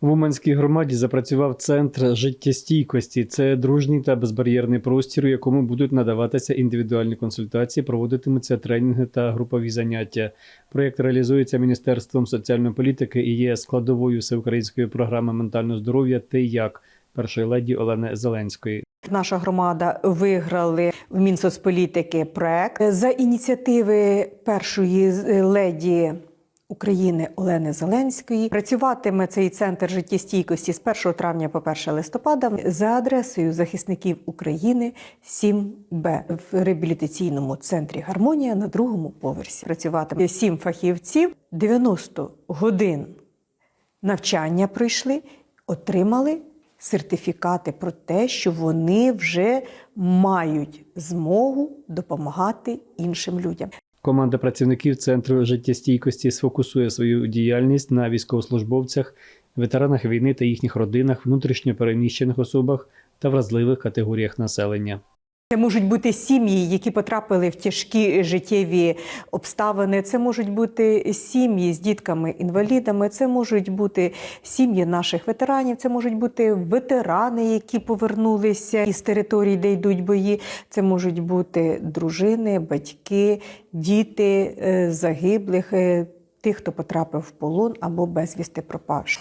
В Уманській громаді запрацював центр життєстійкості. Це дружній та безбар'єрний простір, у якому будуть надаватися індивідуальні консультації, проводитимуться тренінги та групові заняття. Проєкт реалізується Міністерством соціальної політики і є складовою всеукраїнської програми ментального здоров'я «Ти як першої леді Олени Зеленської. Наша громада виграли в Мінсоцполітики проект за ініціативи першої леді України Олени Зеленської. Працюватиме цей центр життєстійкості з 1 травня по 1 листопада за адресою захисників України 7Б в реабілітаційному центрі Гармонія на другому поверсі. Працюватиме сім фахівців, 90 годин навчання пройшли, отримали сертифікати про те, що вони вже мають змогу допомагати іншим людям. Команда працівників центру життєстійкості сфокусує свою діяльність на військовослужбовцях, ветеранах війни та їхніх родинах, внутрішньо переміщених особах та вразливих категоріях населення. Це можуть бути сім'ї, які потрапили в тяжкі життєві обставини. Це можуть бути сім'ї з дітками-інвалідами. Це можуть бути сім'ї наших ветеранів. Це можуть бути ветерани, які повернулися із територій, де йдуть бої. Це можуть бути дружини, батьки, діти е, загиблих. е, Тих, хто потрапив в полон або безвісти пропавши.